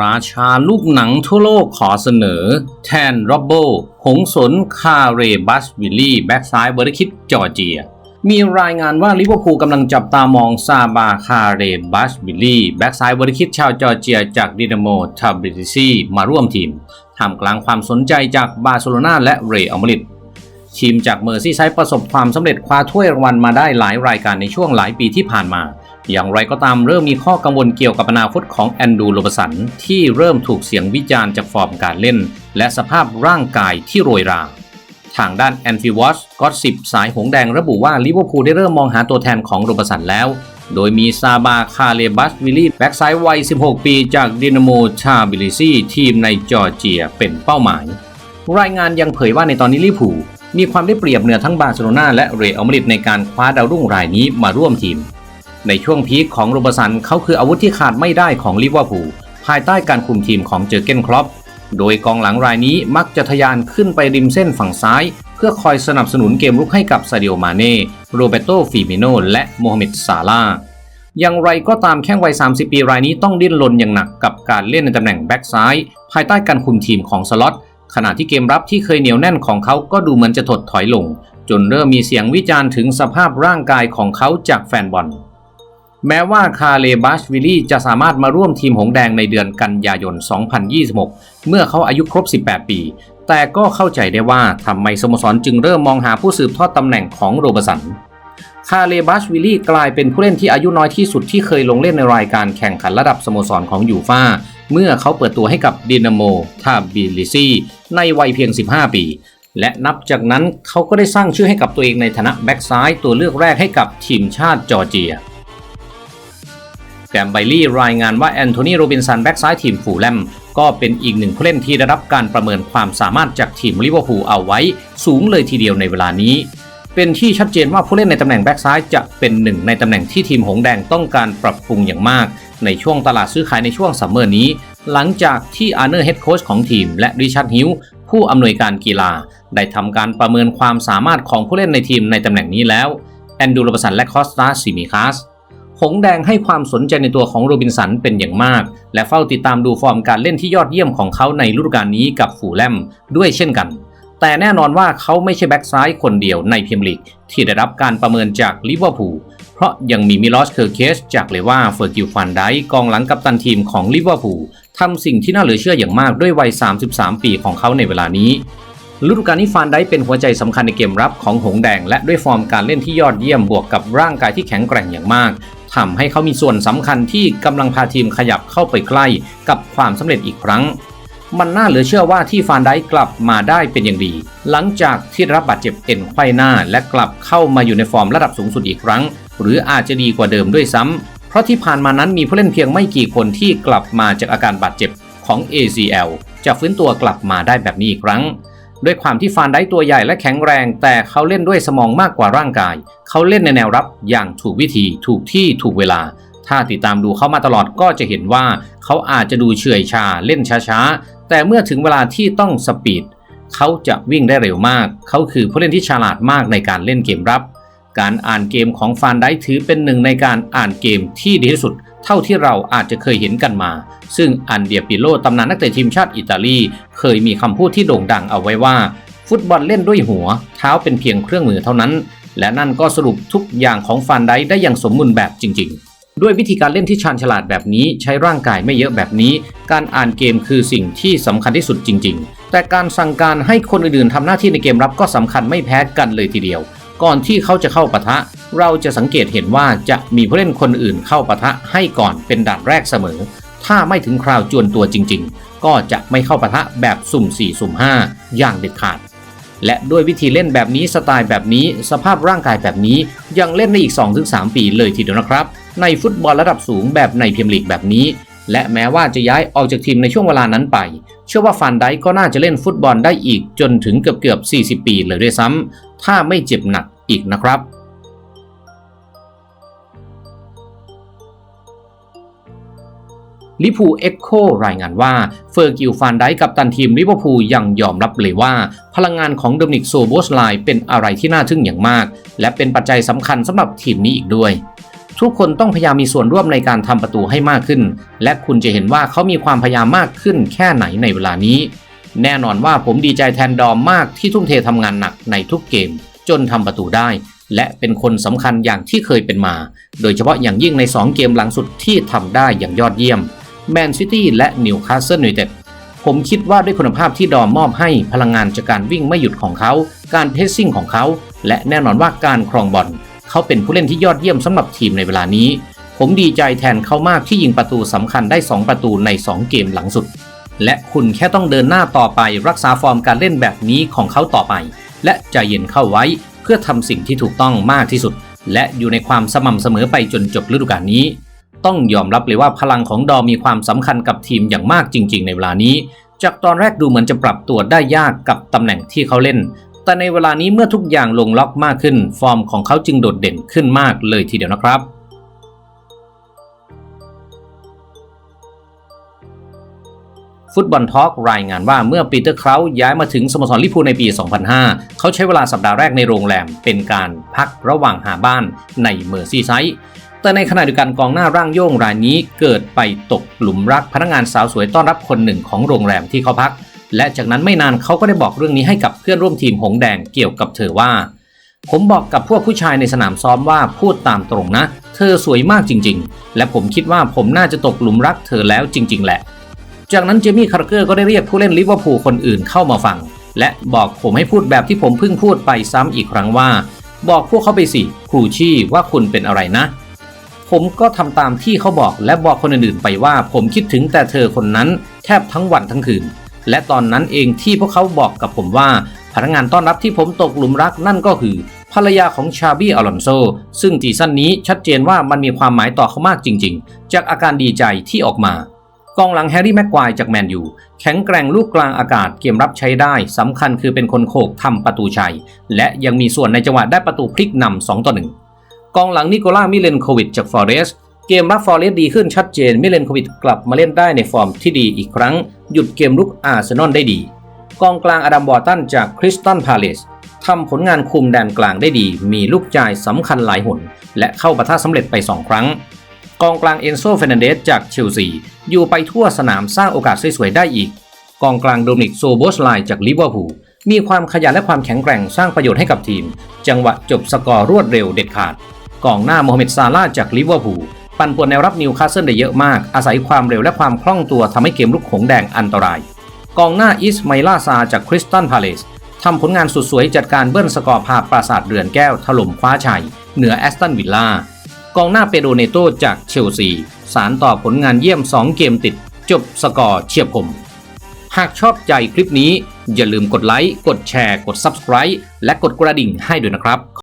ราชาลูกหนังทั่วโลกขอเสนอ แทนโรบโบหงสนคาเรบัสวิลลี่ แบ็กซ้ายเบอร์คิดจอร์เจีย มีรายงานว่าลิเวอร์พูลกำลังจับตามองซาบาคาเรบัสวิลลี่ แบ็กซ้ายเบอร์คิดชาวจอร์เจีย จากดินาโมทาบริติซีมาร่วมทีมท่ามกลางความสนใจจากบาร์เซโลนาและเรอัลมาดริดทีมจากเมอร์ซี่ไซด์ประสบความสำเร็จคว้าถ้วยรางวัลมาได้หลายรายการในช่วงหลายปีที่ผ่านมา อย่างไรก็ตามเริ่มมีข้อกังวลเกี่ยวกับอนาคตของแอนดูโรบสันที่เริ่มถูกเสียงวิจารณ์จากฟอร์มการเล่น และสภาพร่างกายที่โรยรา ทางด้านแอนฟิวอสก็สิบสายหงแดงระบุว่าลิเวอร์พูลได้เริ่มมองหาตัวแทนของโรบสันแล้ว โดยมีซาบาคาเลบัสวิลลี่แบ็กไซ้ายวัย 16 ปีจากดินาโมชาบิลิซีทีมในจอร์เจียเป็นเป้าหมาย รายงานยังเผยว่าในตอนนี้ลิเวอร์พูลมีความได้เปรียบเหนือทั้งบาร์เซโลนาและเรอัลมาดริดในการคว้าดาวรุ่งรายนี้มาร่วมทีม ในช่วงพีคของโรบสันเขาคืออาวุธที่ขาดไม่ได้ของลิเวอร์พูลภายใต้การคุมทีมของเจอเกนครอปโดยกองหลังรายนี้มักจะทะยานขึ้นไปริมเส้นฝั่งซ้าย เพื่อคอยสนับสนุนเกมรุกให้กับซาดิโอมาเน่ โรเบโตฟิมิโนและโมฮัมเหม็ดซาลาอย่างไรก็ตามแข้งวัย 30 ปีรายนี้ต้องดิ้นรนอย่างหนักกับการเล่นในตำแหน่งแบ็กซ้าย ภายใต้การคุมทีมของสล็อตขณะที่เกมรับที่เคยเหนียวแน่นของเขาก็ดูเหมือนจะถดถอยลง จนเริ่มมีเสียงวิจารณ์ถึงสภาพร่างกายของเขาจากแฟนบอล แม้ว่าคาเลบัชวิลลี่จะสามารถมาร่วมทีมหงแดงในเดือนกันยายน 2026 เมื่อเขาอายุครบ 18 ปี แต่ก็เข้าใจได้ว่าทำไมสโมสรจึงเริ่มมองหาผู้สืบทอดตำแหน่งของโรบสันคาเลบัชวิลลี่กลายเป็นผู้เล่นที่อายุน้อยที่สุดที่เคยลงเล่นในรายการแข่งขันระดับสโมสรของยูฟาเมื่อเขาเปิดตัวให้กับดินาโมทาบิลิซีในวัยเพียง 15 ปี และนับจากนั้นเขาก็ได้สร้างชื่อให้กับตัวเองในฐานะแบ็กซ้ายตัวเลือกแรกให้กับทีมชาติจอร์เจีย แกมไบลี่รายงานว่าแอนโทนีโรบินสันแบ็กซ้ายทีมฟูลแลมก็เป็นอีกหนึ่งผู้เล่นที่ได้รับการประเมินความสามารถจากทีมลิเวอร์พูลเอาไว้ สูงเลยทีเดียวในเวลานี้ เป็นที่ชัดเจนว่าผู้เล่นในตำแหน่งแบ็กซ้ายจะเป็นหนึ่งในตำแหน่งที่ทีมหงแดงต้องการปรับปรุงอย่างมาก ในช่วงตลาดซื้อขายในช่วงซัมเมอร์นี้ หลังจากที่อาร์เนอร์เฮดโค้ชของทีมและริชาร์ดฮิวผู้อำนวยการกีฬา ได้ทำการประเมินความสามารถของผู้เล่นในทีมในตำแหน่งนี้แล้วแอนดูโรบสันและคอสตาซิมิคาส งแดงให้ความสนใจในตัวของโรบินสันเป็นอย่างมาก และเฝ้าติดตามดูฟอร์มการเล่นที่ยอดเยี่ยมของเขาในฤดูกาลนี้กับฟูแลมด้วยเช่นกัน แต่แน่นอนว่าเขาไม่ใช่แบ็กซ้ายคนเดียวในพรีเมียร์ลีกที่ได้รับการประเมินจากลิเวอร์พูลเพราะยังมีมิลอสเคอร์เคสจากเลว่าเฟอร์กิลฟันไดกองหลังกัปตันทีมของลิเวอร์พูลทำสิ่งที่น่าเหลือเชื่ออย่างมากด้วยวัย 33 ปีของเขาในเวลานี้ฤดูกาลนี้ฟานได้เป็นหัวใจสำคัญในเกมรับของหงแดง และด้วยฟอร์มการเล่นที่ยอดเยี่ยมบวกกับร่างกายที่แข็งแกร่งอย่างมาก ทำให้เขามีส่วนสำคัญที่กำลังพาทีมขยับเข้าไปใกล้กับความสำเร็จอีกครั้ง มันน่าเหลือเชื่อว่าที่ฟานได้กลับมาได้เป็นอย่างดี หลังจากที่รับบาดเจ็บเอ็นไขว้หน้าและกลับเข้ามาอยู่ในฟอร์มระดับสูงสุดอีกครั้ง หรืออาจจะดีกว่าเดิมด้วยซ้ำเพราะที่ผ่านมานั้นมีผู้เล่นเพียงไม่กี่คนที่กลับมาจากอาการบาดเจ็บของ ACL จะฟื้นตัวกลับมาได้แบบนี้อีกครั้ง ด้วยความที่ฟานได้ตัวใหญ่และแข็งแรง แต่เขาเล่นด้วยสมองมากกว่าร่างกาย เขาเล่นในแนวรับอย่างถูกวิธี ถูกที่ถูกเวลา ถ้าติดตามดูเขามาตลอดก็จะเห็นว่าเขาอาจจะดูเฉื่อยชาเล่นช้าๆ แต่เมื่อถึงเวลาที่ต้องสปีดเขาจะวิ่งได้เร็วมาก เขาคือผู้เล่นที่ฉลาดมากในการเล่นเกมรับ การอ่านเกมของฟานได้ถือเป็นหนึ่งในการอ่านเกมที่ดีที่สุด เท่าที่เราอาจจะเคยเห็นกันมา ซึ่งอันเดียปิโลตำนานนักเตะทีมชาติอิตาลี เคยมีคำพูดที่โด่งดังเอาไว้ว่า ฟุตบอลเล่นด้วยหัว เท้าเป็นเพียงเครื่องมือเท่านั้น และนั่นก็สรุปทุกอย่างของฟานไดได้อย่างสมบูรณ์แบบจริง ๆด้วยวิธีการเล่นที่ชาญฉลาดแบบนี้ใช้ร่างกายไม่เยอะแบบนี้ การอ่านเกมคือสิ่งที่สำคัญที่สุดจริง ๆ แต่การสั่งการให้คนอื่นๆทำหน้าที่ในเกมรับก็สำคัญไม่แพ้กันเลยทีเดียว ก่อนที่เขาจะเข้าปะทะ เราจะสังเกตเห็นว่าจะมีผู้เล่นคนอื่นเข้าปะทะให้ก่อนเป็นด่านแรกเสมอ ถ้าไม่ถึงคราวจวนตัวจริง ๆ ก็จะไม่เข้าปะทะแบบสุ่ม 4 สุ่ม 5 อย่างเด็ดขาด และด้วยวิธีเล่นแบบนี้สไตล์แบบนี้ สภาพร่างกายแบบนี้ยังเล่นได้อีก 2-3 ปีเลยทีเดียวนะครับ ในฟุตบอลระดับสูงแบบในพรีเมียร์ลีกแบบนี้และแม้ว่าจะย้ายออกจากทีมในช่วงเวลานั้นไป เชื่อว่าฟันไดก็น่าจะเล่นฟุตบอลได้อีกจนถึงเกือบเกือบ 40 ปีเลยด้วยซ้ำ ถ้าไม่เจ็บหนัก อีกนะครับ ลิพูเอ็กโครายงานว่าเฟอร์กิลฟานไดกับตันทีมลิเวอร์พูลยังยอมรับเลยว่า พลังงานของโดมินิกโซโบสไลเป็นอะไรที่น่าทึ่งอย่างมาก และเป็นปัจจัยสำคัญสำหรับทีมนี้อีกด้วยทุกคนต้องพยายามมีส่วนร่วมในการทำประตูให้มากขึ้น และคุณจะเห็นว่าเขามีความพยายามมากขึ้นแค่ไหนในเวลานี้ แน่นอนว่าผมดีใจแทนดอมมากที่ทุ่มเททำงานหนักในทุกเกม จนทำประตูได้ และเป็นคนสำคัญอย่างที่เคยเป็นมา โดยเฉพาะอย่างยิ่งใน 2 เกมหลังสุดที่ทำได้อย่างยอดเยี่ยมแมนซิตี้และนิวคาสเซิลยูไนเต็ดผมคิดว่าด้วยคุณภาพที่ดอมมอบให้พลังงานจากการวิ่งไม่หยุดของเขา การเพสซิ่งของเขา และแน่นอนว่าการครองบอลเขาเป็นผู้เล่นที่ยอดเยี่ยมสำหรับทีมในเวลานี้ ผมดีใจแทนเขามากที่ยิงประตูสำคัญได้ 2 ประตูใน 2 เกมหลังสุด และคุณแค่ต้องเดินหน้าต่อไปรักษาฟอร์มการเล่นแบบนี้ของเขาต่อไป และใจเย็นเข้าไว้ เพื่อทำสิ่งที่ถูกต้องมากที่สุด และอยู่ในความสม่ำเสมอไปจนจบฤดูกาลนี้ ต้องยอมรับเลยว่าพลังของดอมีความสำคัญกับทีมอย่างมากจริง ๆ ในเวลานี้ จากตอนแรกดูเหมือนจะปรับตัวได้ยากกับตำแหน่งที่เขาเล่น แต่ในเวลานี้เมื่อทุกอย่างลงล็อกมากขึ้น ฟอร์มของเขาจึงโดดเด่นขึ้นมากเลยทีเดียวนะครับ ฟุตบอลทอล์กรายงานว่าเมื่อปีเตอร์เคราย้ายมาถึงสโมสรลิพูในปี 2005 เขาใช้เวลาสัปดาห์แรกในโรงแรม เป็นการพักระหว่างหาบ้านในเมอร์ซีไซด์แต่ในขณะเดียวกันกองหน้าร่างโย่งรายนี้เกิดไปตกหลุมรักพนักงานสาวสวยต้อนรับคนหนึ่งของโรงแรมที่เขาพัก และจากนั้นไม่นานเขาก็ได้บอกเรื่องนี้ให้กับเพื่อนร่วมทีมหงแดงเกี่ยวกับเธอว่า ผมบอกกับพวกผู้ชายในสนามซ้อมว่าพูดตามตรงนะ เธอสวยมากจริง ๆ และผมคิดว่าผมน่าจะตกหลุมรักเธอแล้วจริง ๆ แหละ จากนั้นเจมี่คาร์เกอร์ก็ได้เรียกผู้เล่นลิเวอร์พูลคนอื่นเข้ามาฟัง และบอกผมให้พูดแบบที่ผมเพิ่งพูดไปซ้ำอีกครั้งว่า บอกพวกเขาไปสิครูชี่ว่าคุณเป็นอะไรนะ ผมก็ทำตามที่เขาบอกและบอกคนอื่นๆไปว่า ผมคิดถึงแต่เธอคนนั้นแทบทั้งวันทั้งคืนและตอนนั้นเองที่พวกเขาบอกกับผมว่า พนักงานต้อนรับที่ผมตกหลุมรักนั่นก็คือ ภรรยาของชาบี้อลอนโซ ซึ่งซีซั่นนี้ชัดเจนว่ามันมีความหมายต่อเขามากจริง ๆ จากอาการดีใจที่ออกมา กองหลังแฮร์รี่แม็กควายจากแมนยูแข็งแกร่งลูกกลางอากาศเกมรับใช้ได้สำคัญคือเป็นคนโขกทำประตูชัย และยังมีส่วนในจังหวะได้ประตูพลิกนำ2ต่อ1กองหลังนิโคล่ามิเลนโควิดจากฟอเรสเกมรับฟอเรสดีขึ้นชัดเจนมิเลนโควิดกลับมาเล่นได้ในฟอร์มที่ดีอีกครั้ง หยุดเกมลุกอาร์เซนอลได้ดี กองกลางอดัมบอร์ตันจากคริสตันพาเลสทำผลงานคุมแดนกลางได้ดี มีลูกจ่ายสำคัญหลายหน และเข้าประท่าสำเร็จไป 2 ครั้ง กองกลางเอนโซเฟรนันเดสจากเชลซีอยู่ไปทั่วสนามสร้างโอกาสสวยๆได้อีก กองกลางโดมินิกโซโบสไลจากลิเวอร์พูลมีความขยันและความแข็งแกร่งสร้างประโยชน์ให้กับทีม จังหวะจบสกอร์รวดเร็วเด็ดขาด กองหน้าโมฮัมเหม็ดซาลาจากลิเวอร์พูลปั่นป่วนแนวรับนิวคาสเซิลได้เยอะมาก อาศัยความเร็วและความคล่องตัวทำให้เกมลุกหงแดงอันตราย กองหน้าอิสไมล่าซาจากคริสตันพาเลสทำผลงานสุดสวยจัดการเบิ้ลสกอร์พาปราสาทเรือนแก้วถล่มคว้าชัย เหนือแอสตันวิลล่า กองหน้าเปโดเนโตจากเชลซี สารต่อผลงานเยี่ยม 2 เกมติด จบสกอร์เฉียบคม หากชอบใจคลิปนี้อย่าลืมกดไลค์ กดแชร์ กด Subscribe และกดกระดิ่งให้ด้วยนะครับ